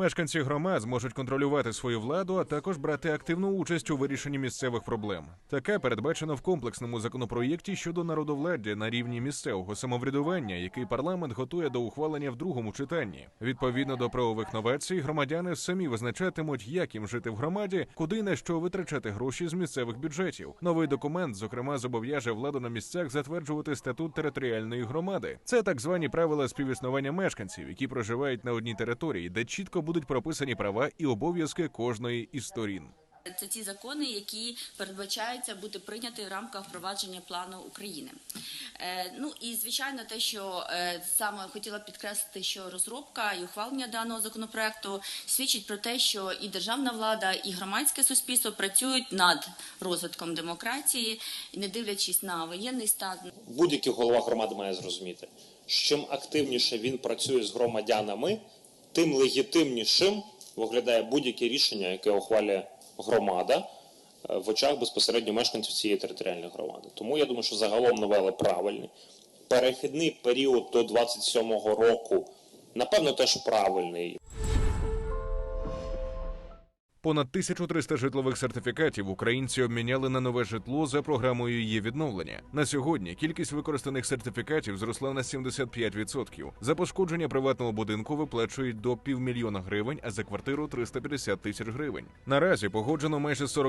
Мешканці громад зможуть контролювати свою владу, а також брати активну участь у вирішенні місцевих проблем. Таке передбачено в комплексному законопроєкті щодо народовладдя на рівні місцевого самоврядування, який парламент готує до ухвалення в другому читанні. Відповідно до правових новацій, громадяни самі визначатимуть, як їм жити в громаді, куди на що витрачати гроші з місцевих бюджетів. Новий документ, зокрема, зобов'яже владу на місцях затверджувати статут територіальної громади. Це так звані правила співіснування мешканців, які проживають на одній території, де чітко будуть прописані права і обов'язки кожної із сторін. Це ті закони, які передбачаються бути прийняті в рамках впровадження плану України. Е, ну і звичайно, те, що е, саме хотіла підкреслити, що розробка і ухвалення даного законопроекту свідчить про те, що і державна влада, і громадське суспільство працюють над розвитком демократії, не дивлячись на воєнний стан, будь-який голова громади має зрозуміти, що чим активніше він працює з громадянами, тим легітимнішим виглядає будь-яке рішення, яке ухвалює громада е, в очах безпосередньо мешканців цієї територіальної громади. Тому я думаю, що загалом новели правильні. Перехідний період до 27-го року, напевно, теж правильний. Понад 1300 житлових сертифікатів українці обміняли на нове житло за програмою її відновлення. На сьогодні кількість використаних сертифікатів зросла на 75%. За пошкодження приватного будинку виплачують до півмільйона гривень, а за квартиру 350 тисяч гривень. Наразі погоджено майже